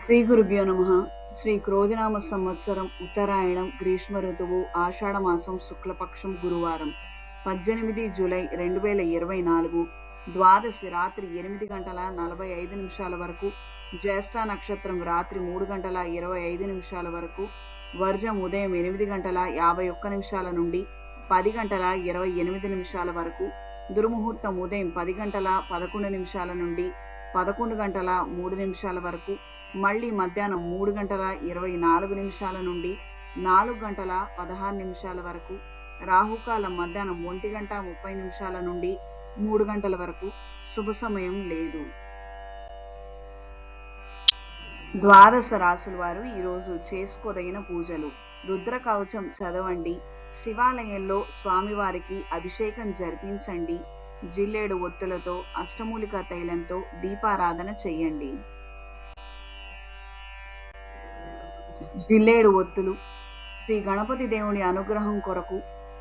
శ్రీ గురుభ్యో నమ. శ్రీ క్రోధినామ సంవత్సరం ఉత్తరాయణం గ్రీష్మ ఋతువు ఆషాఢమాసం శుక్లపక్షం గురువారం. పద్దెనిమిది జూలై రెండు వేల ఇరవై నాలుగు ద్వాదశి రాత్రి ఎనిమిది గంటల నలభై ఐదు నిమిషాల వరకు జ్యేష్ఠ నక్షత్రం రాత్రి మూడు గంటల ఇరవై ఐదు నిమిషాల వరకు వర్జం ఉదయం ఎనిమిది గంటల యాభై ఒక్క నిమిషాల నుండి పది గంటల ఇరవై ఎనిమిది నిమిషాల వరకు దుర్ముహూర్తం ఉదయం పది గంటల పదకొండు నిమిషాల నుండి పదకొండు గంటల మూడు నిమిషాల వరకు మళ్ళీ మధ్యాహ్నం మూడు గంటల ఇరవై నాలుగు నిమిషాల నుండి నాలుగు గంటల పదహారు నిమిషాల వరకు రాహుకాలం మధ్యాహ్నం ఒంటి గంట ముప్పై నిమిషాల నుండి మూడు గంటల వరకు శుభ సమయం లేదు. ద్వాదశ రాసుల వారు ఈరోజు చేసుకోదగిన పూజలు. రుద్ర కవచం చదవండి. శివాలయంలో స్వామివారికి అభిషేకం జరిపించండి. జిల్లేడు ఒత్తులతో అష్టమూలిక తైలంతో దీపారాధన చేయండి. జిల్లేడు ఒత్తులు. శ్రీ గణపతి దేవుని అనుగ్రహం కొరకు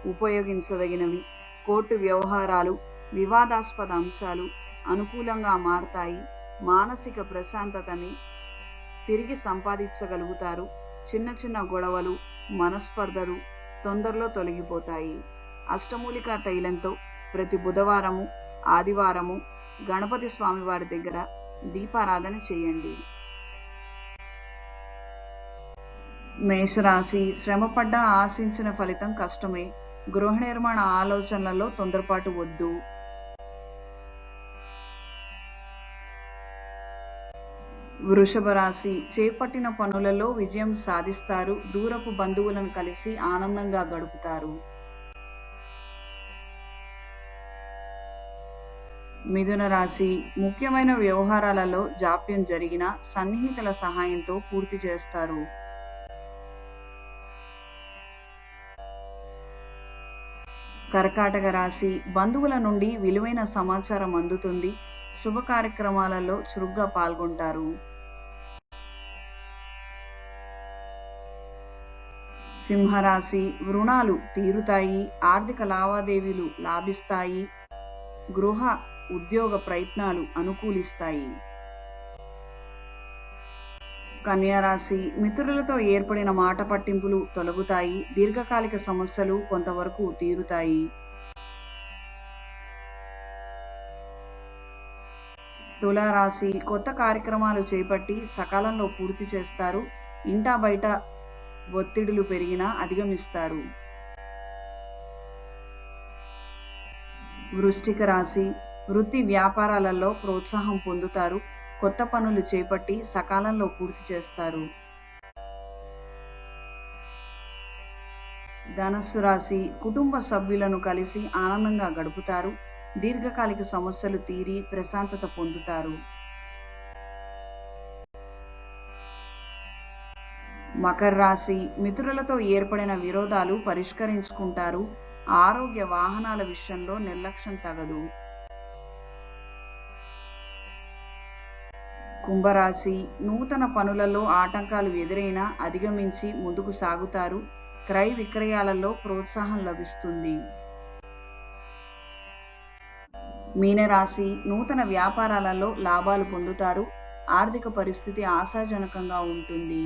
ఉపయోగించదగినవి. కోర్టు వ్యవహారాలు వివాదాస్పద అంశాలు అనుకూలంగా మారతాయి. మానసిక ప్రశాంతతని తిరిగి సంపాదించగలుగుతారు. చిన్న చిన్న గొడవలు మనస్పర్ధలు తొందరలో తొలగిపోతాయి. అష్టమూలిక తైలంతో ప్రతి బుధవారము ఆదివారము గణపతి స్వామి వారి దగ్గర దీపారాధన చేయండి. మేషరాశి శ్రమపడ్డ ఆశించిన ఫలితం కష్టమే. గృహ నిర్మాణ ఆలోచనలలో తొందరపాటు వద్దు. వృషభ రాశి చేపట్టిన పనులలో విజయం సాధిస్తారు. దూరపు బంధువులను కలిసి ఆనందంగా గడుపుతారు. మిథున రాశి ముఖ్యమైన వ్యవహారాలలో జాప్యం జరిగిన సన్నిహితుల సహాయంతో పూర్తి చేస్తారు. కర్కాటక రాశి బంధువుల నుండి విలువైన సమాచారం అందుతుంది. శుభ కార్యక్రమాలలో చురుగ్గా పాల్గొంటారు. సింహరాశి రుణాలు తీరుతాయి ఆర్థిక లావాదేవీలు లాభిస్తాయి గృహ ఉద్యోగ ప్రయత్నాలు అనుకూలిస్తాయి. కన్యారాశి మిత్రులతో ఏర్పడిన మాట పట్టింపులు తొలగుతాయి దీర్ఘకాలిక సమస్యలు కొంతవరకు తీరుతాయి. తులారాశి కొత్త కార్యక్రమాలు చేపట్టి సకాలంలో పూర్తి చేస్తారు ఇంటా బయట ఒత్తిడులు పెరిగినా అధిగమిస్తారు. వృష్టిక రాశి వృత్తి వ్యాపారాలలో ప్రోత్సాహం పొందుతారు కొత్త పనులు చేపట్టి సకాలంలో పూర్తి చేస్తారు. ధనస్సు రాశి కుటుంబ సభ్యులను కలిసి ఆనందంగా గడుపుతారు. దీర్ఘకాలిక సమస్యలు తీరి ప్రశాంతత పొందుతారు. మకర రాశి మిత్రులతో ఏర్పడిన విరోధాలు పరిష్కరించుకుంటారు. ఆరోగ్య వాహనాల విషయంలో నిర్లక్ష్యం తగదు. కుంభరాశి నూతన పనులలో ఆటంకాలు ఎదురైనా అధిగమించి ముందుకు సాగుతారు. క్రయ విక్రయాలలో ప్రోత్సాహం లభిస్తుంది. మీనరాశి నూతన వ్యాపారాలలో లాభాలు పొందుతారు. ఆర్థిక పరిస్థితి ఆశాజనకంగా ఉంటుంది.